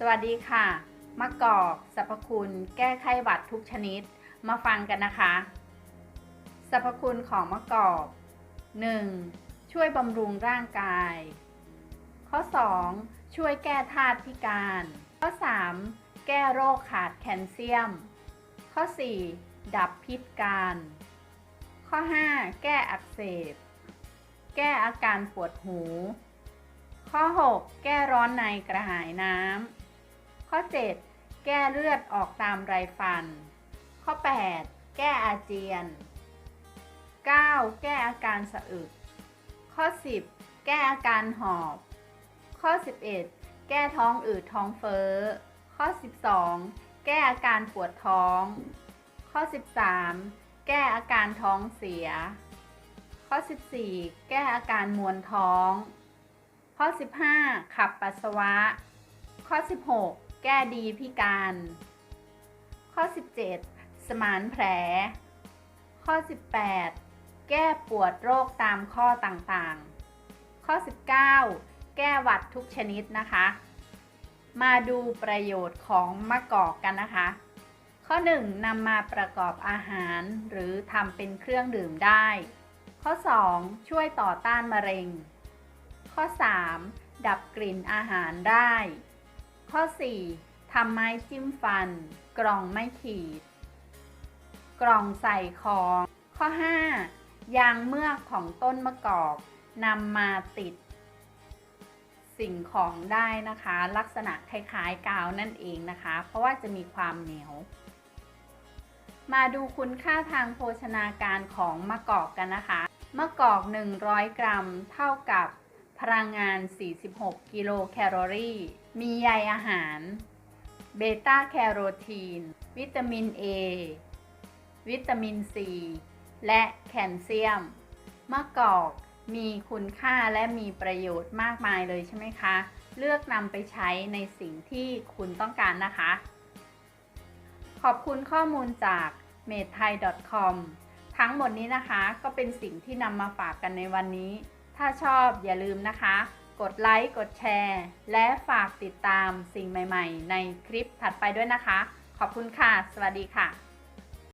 สวัสดีค่ะ มะกอกสรรพคุณ แก้ไข้หวัดทุกชนิด มาฟังกันนะคะ สรรพคุณของมะกอก 1. ช่วยบำรุงร่างกาย ข้อ 2. ช่วยแก้ธาตุพิการ ข้อ 3. แก้โรคขาดแคลเซียม ข้อ 4. ดับพิษการ ข้อ 5. แก้อักเสบ แก้อาการปวดหู ข้อ 6 แก้ร้อนในกระหายน้ำ ข้อ 7 แก้เลือดออกตามไรฟัน ข้อ 8 แก้อาเจียน 9. แก้อาการสะอึก ข้อ 10 แก้อาการหอบ ข้อ 11 แก้ท้องอืดท้องเฟ้อ ข้อ 12 แก้อาการปวดท้อง ข้อ 13 แก้อาการท้องเสีย ข้อ 14 แก้อาการมวนท้อง ข้อ 15 ขับปัสสาวะ ข้อ 16 แก้ดีพิการ ข้อ 17 สมานแผล ข้อ 18 แก้ปวดโรคตามข้อต่างๆ ข้อ 19 แก้หวัดทุกชนิดนะคะ มาดูประโยชน์ของมะกอกกันนะคะ ข้อ 1นำมาประกอบอาหารหรือทำเป็นเครื่องดื่มได้ ข้อ 2 ช่วยต่อต้านมะเร็ง ข้อ 3 ดับกลิ่นอาหารได้ ข้อ 4ทำไม้จิ้มฟัน กล่องไม่ขีด กล่องใส่ของ ข้อ 5 ยางเมือกของต้นมะกอกนำมาติด สิ่งของได้นะคะ ลักษณะคล้ายๆกาวนั่นเองนะคะ เพราะว่าจะมีความเหนียว มาดูคุณค่าทางโภชนาการของมะกอกกันนะคะ มะกอก 100 กรัม เท่ากับ พลังงาน 46 กิโลแคลอรี่ มีใยอาหาร เบต้าแคโรทีน วิตามิน A วิตามิน C และแคลเซียม มะกอกมีคุณค่าและมีประโยชน์มากมายเลยใช่ไหมคะ เลือกนำไปใช้ในสิ่งที่คุณต้องการนะคะ ขอบคุณข้อมูลจาก m a d t h a i c o m ทั้งหมดนี้นะคะก็เป็นสิ่งที่นำมาฝากกันในวันนี้ ถ้าชอบอย่าลืมนะคะ กดไลค์กดแชร์ และฝากติดตามสิ่งใหม่ ๆ ในคลิปถัดไปด้วยนะคะ ขอบคุณค่ะ สวัสดีค่ะ